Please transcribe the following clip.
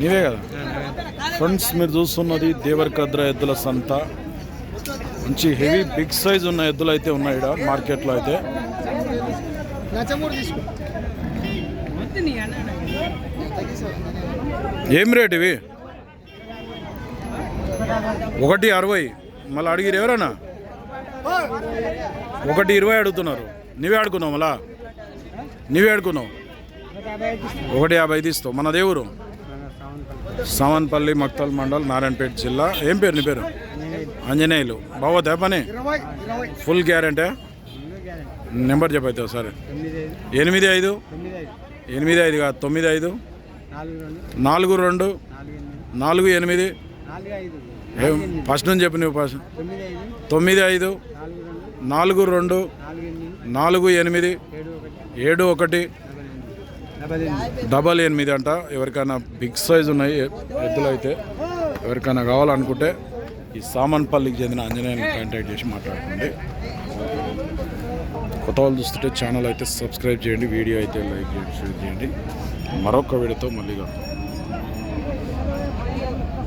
నీవే కదా? ఫ్రెండ్స్ మీరు చూస్తున్నది దేవరకద్ర ఎద్దుల సంత. మంచి హెవీ బిగ్ సైజ్ ఉన్న ఎద్దులు అయితే ఉన్నాయి ఇక్కడ మార్కెట్లో అయితే. ఏం రేట్ ఇవి? ఒకటి అరవై. మళ్ళీ అడిగిరు ఎవరన్నా? ఒకటి ఇరవై అడుగుతున్నారు. నువ్వే అడుగున్నావు మళ్ళా? నువ్వే అడుగున్నావు ఒకటి యాభై తీస్తావు మన దేవురు సావన్పల్లి మక్తల్ మండల్ నారాయణపేట జిల్లా. ఏం పేరు నీ పేరు? ఆంజనేయులు. బావోతే పని ఫుల్ గ్యారెంటీ? నెంబర్ చెప్పైతే ఒకసారి. ఎనిమిది ఐదు? ఎనిమిది ఐదు కాదు తొమ్మిది ఐదు? నాలుగు రెండు? నాలుగు ఎనిమిది? ఫస్ట్ నుంచి చెప్పు నువ్వు ఫస్ట్. తొమ్మిది ఐదు? నాలుగు రెండు? నాలుగు ఎనిమిది? ఏడు ఒకటి? డబల్ ఎనిమిది అంట. ఎవరికైనా బిగ్ సైజ్ ఉన్నాయి ఎద్దులు అయితే ఎవరికైనా కావాలనుకుంటే ఈ సామాన్పల్లికి చెందిన ఆంజనేయుని కాంటాక్ట్ చేసి మాట్లాడుకోండి. కొత్త వాళ్ళు చూస్తుంటే ఛానల్ అయితే సబ్స్క్రైబ్ చేయండి వీడియో అయితే లైక్ చేయండి. మరొక వీడియోతో మళ్ళీ కలుగుతాం